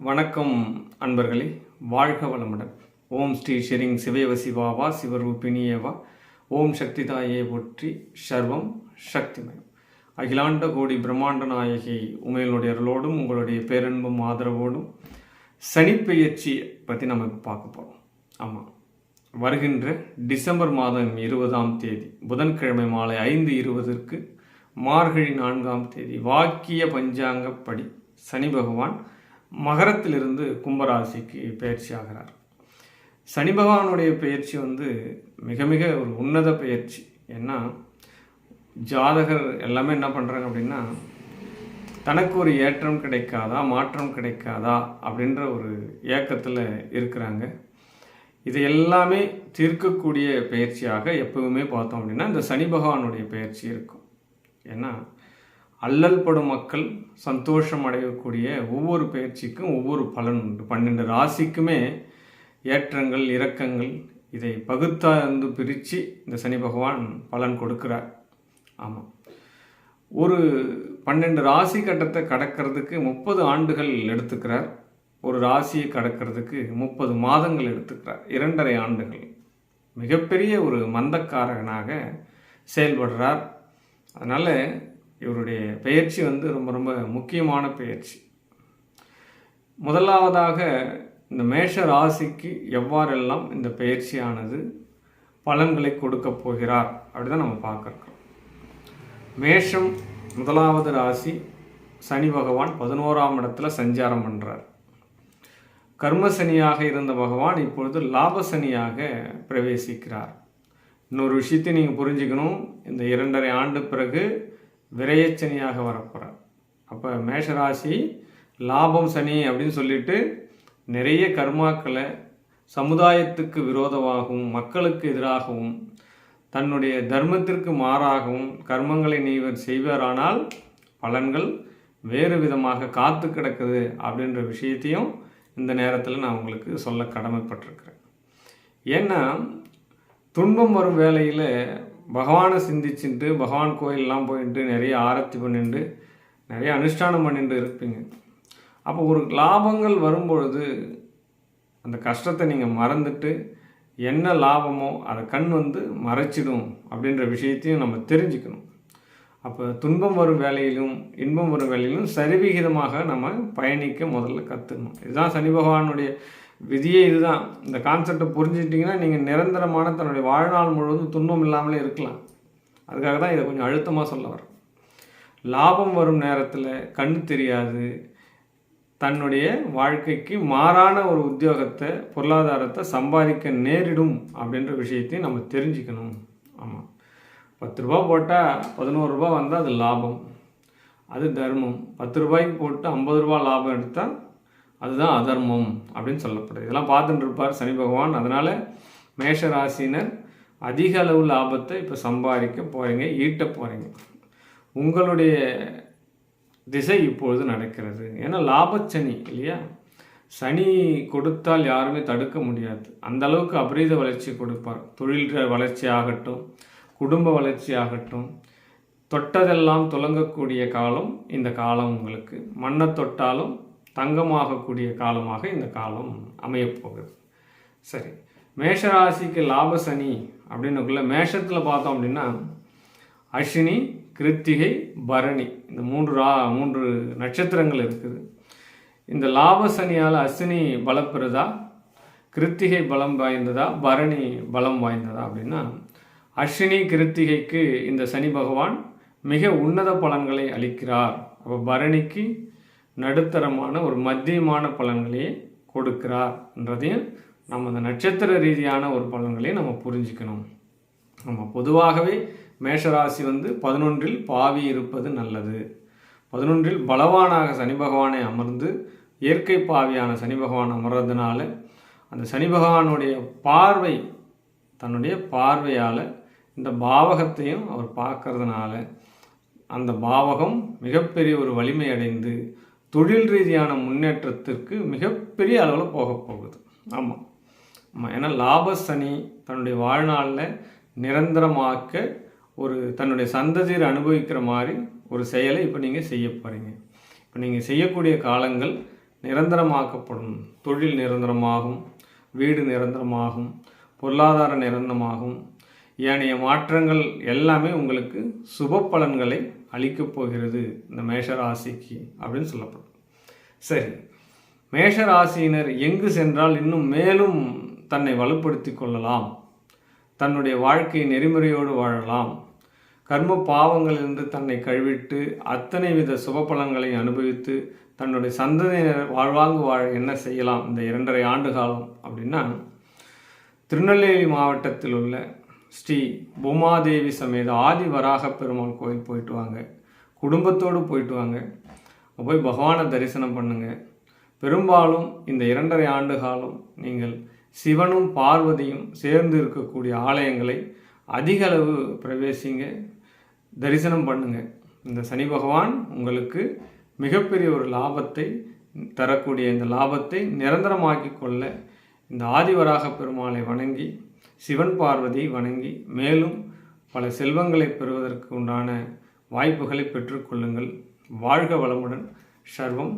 வணக்கம் அன்பர்களே வாழ்க வளமுடன். ஓம் ஸ்ரீ ஷெரிங் சிவயவ சிவாவா சிவரூபிணியவா ஓம் சக்தி தாயே போற்றி சர்வம் சக்திமயம். அகிலாண்ட கோடி பிரம்மாண்ட நாயகி உமையனுடைய அருளோடும் உங்களுடைய பேரன்பும் ஆதரவோடும் சனிப்பெயர்ச்சி பற்றி நம்ம இப்போ பார்க்க போகிறோம் ஆமாம் வருகின்ற டிசம்பர் மாதம் இருபதாம் தேதி புதன்கிழமை மாலை ஐந்து இருபதற்கு மார்கழி நான்காம் தேதி வாக்கிய பஞ்சாங்கப்படி சனி பகவான் மகரத்திலிருந்து கும்பராசிக்கு பயிற்சி ஆகிறார். சனி பகவானுடைய பயிற்சி வந்து மிக மிக ஒரு உன்னத பயிற்சி. ஏன்னா ஜாதகர் எல்லாமே என்ன பண்ணுறாங்க அப்படின்னா தனக்கு ஒரு ஏற்றம் கிடைக்காதா மாற்றம் கிடைக்காதா அப்படின்ற ஒரு ஏக்கத்தில் இருக்கிறாங்க. இது எல்லாமே தீர்க்கக்கூடிய பயிற்சியாக எப்பவுமே பார்த்தோம் அப்படின்னா இந்த சனி பகவானுடைய பயிற்சி இருக்கும். ஏன்னா அல்லல் படும் மக்கள் சந்தோஷம் அடையக்கூடிய ஒவ்வொரு பயிற்சிக்கும் ஒவ்வொரு பலன் உண்டு. பன்னெண்டு ராசிக்குமே ஏற்றங்கள் இறக்கங்கள் இதை பகுத்தாந்து பிரித்து இந்த சனி பகவான் பலன் கொடுக்கிறார். ஆமாம் ஒரு பன்னெண்டு ராசி கட்டத்தை கடக்கிறதுக்கு முப்பது ஆண்டுகள் எடுத்துக்கிறார். ஒரு ராசியை கடக்கிறதுக்கு முப்பது மாதங்கள் எடுத்துக்கிறார். இரண்டரை ஆண்டுகள். மிகப்பெரிய ஒரு மந்தக்காரகனாக செயல்படுறார். அதனால் இவருடைய பயிற்சி வந்து ரொம்ப ரொம்ப முக்கியமான பயிற்சி முதலாவதாக இந்த மேஷ ராசிக்கு எவ்வாறெல்லாம் இந்த பயிற்சியானது பலன்களை கொடுக்க போகிறார் அப்படிதான் நம்ம பார்க்குறோம். மேஷம் முதலாவது ராசி சனி பகவான் பதினோராம் இடத்துல சஞ்சாரம் பண்ணுறார் கர்மசனியாக இருந்த பகவான் இப்பொழுது லாபசனியாக பிரவேசிக்கிறார். இன்னொரு விஷயத்தை நீங்கள் புரிஞ்சுக்கணும். இந்த இரண்டரை ஆண்டு பிறகு விரயச்சனியாக வரப்போகிறார் அப்போ மேஷராசி லாபம் சனி அப்படின்னு சொல்லிட்டு நிறைய கர்மாக்களை சமுதாயத்துக்கு விரோதமாகவும் மக்களுக்கு எதிராகவும் தன்னுடைய தர்மத்திற்கு மாறாகவும் கர்மங்களை நீவர் செய்வாரானால் பலன்கள் வேறு விதமாக காத்து கிடக்குது அப்படின்ற விஷயத்தையும் இந்த நேரத்தில் நான் உங்களுக்கு சொல்ல கடமைப்பட்டிருக்கிறேன். ஏன்னா துன்பம் வரும் வேலையில் பகவானை சிந்திச்சுட்டு பகவான் கோயிலெலாம் போயிட்டு நிறைய ஆரத்தி பண்ணிட்டு நிறைய அனுஷ்டானம் பண்ணிட்டு இருப்பீங்க. அப்போ ஒரு லாபங்கள் வரும்பொழுது அந்த கஷ்டத்தை நீங்கள் மறந்துட்டு என்ன லாபமோ அதை கண் வந்து மறைச்சிடும் அப்படின்ற விஷயத்தையும் நம்ம தெரிஞ்சுக்கணும். அப்போ துன்பம் வரும் வேலையிலும் இன்பம் வரும் வேலையிலும் சரிவிகிதமாக நம்ம பயணிக்க முதல்ல கற்றுக்கணும் இதுதான் சனி பகவானுடைய விதியே இதுதான். இந்த கான்செப்டை புரிஞ்சுக்கிட்டிங்கன்னா நீங்கள் நிரந்தரமான தன்னுடைய வாழ்நாள் முழுவதும் துன்பம் இல்லாமலே இருக்கலாம். அதுக்காக தான் இதை கொஞ்சம் அழுத்தமாக சொல்ல வரேன் லாபம் வரும் நேரத்தில் கண் தெரியாது. தன்னுடைய வாழ்க்கைக்கு மாறான ஒரு உத்தியோகத்தை பொருளாதாரத்தை சம்பாதிக்க நேரிடும் அப்படின்ற விஷயத்தையும் நம்ம தெரிஞ்சுக்கணும். ஆமாம் பத்து ரூபா போட்டால் பதினோரு ரூபா வந்தால் அது லாபம். அது தர்மம். பத்து ரூபாய்க்கு போட்டு ஐம்பது ரூபா லாபம் எடுத்தால் அதுதான் அதர்மம் அப்படின்னு சொல்லப்படுது. இதெல்லாம் பார்த்துட்டு இருப்பார் சனி பகவான். அதனால் மேஷ ராசினர் அதிக அளவு லாபத்தை இப்போ சம்பாதிக்க போகிறீங்க ஈட்ட போகிறீங்க உங்களுடைய திசை இப்பொழுது நடக்கிறது. ஏன்னா லாபச்சனி இல்லையா? சனி கொடுத்தால் யாருமே தடுக்க முடியாது. அந்த அளவுக்கு அபரீத வளர்ச்சி கொடுப்பார். தொழில் வளர்ச்சி ஆகட்டும் குடும்ப வளர்ச்சி ஆகட்டும். தொட்டதெல்லாம் துலங்கக்கூடிய காலம் இந்த காலம் உங்களுக்கு. மண்ணை தொட்டாலும் தங்கமாகக்கூடிய காலமாக இந்த காலம் அமையப்போகுது. சரி. மேஷராசிக்கு லாப சனி அப்படின்னுக்குள்ள மேஷத்தில் பார்த்தோம் அப்படின்னா அஸ்வினி கிருத்திகை பரணி இந்த மூன்று ரா மூன்று நட்சத்திரங்கள் இருக்குது. இந்த லாப சனியால் அஸ்வினி பலப்பெறுதா கிருத்திகை பலம் வாய்ந்ததா? பரணி பலம் வாய்ந்ததா? அப்படின்னா அஸ்வினி கிருத்திகைக்கு இந்த சனி பகவான் மிக உன்னத பலன்களை அளிக்கிறார். அப்போ பரணிக்கு நடுத்தரமான ஒரு மத்தியமான பலன்களையே கொடுக்கிறார்ன்றதையும் நம்ம அந்த நட்சத்திர ரீதியான ஒரு பலன்களையும் நம்ம புரிஞ்சுக்கணும். நம்ம பொதுவாகவே மேஷராசி வந்து பதினொன்றில் பாவி இருப்பது நல்லது. பதினொன்றில் பலவானாக சனி பகவானை அமர்ந்து இயற்கை பாவியான சனி பகவான் அமர்றதுனால அந்த சனி பகவானுடைய பார்வை தன்னுடைய பார்வையால் இந்த பாவகத்தையும் அவர் பார்க்கறதுனால அந்த பாவகம் மிகப்பெரிய ஒரு வலிமை அடைந்து தொழில் ரீதியான முன்னேற்றத்திற்கு மிகப்பெரிய அளவில் போக போகுது. ஆமாம் ஆமாம் ஏன்னா லாப சனி தன்னுடைய வாழ்நாளில் நிரந்தரமாக்க ஒரு தன்னுடைய சந்ததியர் அனுபவிக்கிற மாதிரி ஒரு செயலை இப்போ நீங்கள் செய்ய போகிறீங்க இப்போ நீங்கள் செய்யக்கூடிய காலங்கள் நிரந்தரமாக்கப்படும். தொழில் நிரந்தரமாகும் வீடு நிரந்தரமாகும் பொருளாதார நிரந்தரமாகும். ஏனைய மாற்றங்கள் எல்லாமே உங்களுக்கு சுப பலன்களை அளிக்கப் போகிறது இந்த மேஷ ராசிக்கு அப்படின்னு சொல்லப்படும். சரி மேஷ ராசியினர் எங்கு சென்றால் இன்னும் மேலும் தன்னை வலுப்படுத்தி கொள்ளலாம். தன்னுடைய வாழ்க்கை நெறிமுறையோடு வாழலாம். கர்ம பாவங்களிலிருந்து தன்னை கழுவிட்டு அத்தனை வித சுப பலன்களை அனுபவித்து தன்னுடைய சந்ததியினர் வாழ்வாங்கு வாழ என்ன செய்யலாம்? இந்த இரண்டரை ஆண்டு காலம் அப்படின்னா திருநெல்வேலி மாவட்டத்தில் உள்ள ஸ்ரீ பூமாதேவி சமேத ஆதி வராக பெருமாள் கோயில் போயிட்டு வாங்க. குடும்பத்தோடு போயிட்டு வாங்க. போய் பகவானை தரிசனம் பண்ணுங்க. பெரும்பாலும் இந்த இரண்டரை ஆண்டு காலம் நீங்கள் சிவனும் பார்வதியும் சேர்ந்து இருக்கக்கூடிய ஆலயங்களை அதிக அளவு பிரவேசிங்க. தரிசனம் பண்ணுங்க. இந்த சனி பகவான் உங்களுக்கு மிகப்பெரிய ஒரு லாபத்தை தரக்கூடிய இந்த லாபத்தை நிரந்தரமாக்கி கொள்ள இந்த ஆதிவராக பெருமாளை வணங்கி சிவன் பார்வதி வணங்கி மேலும் பல செல்வங்களை பெறுவதற்கு உண்டான வாய்ப்புகளை பெற்றுக்கொள்ளுங்கள் வாழ்க வளமுடன். சர்வம்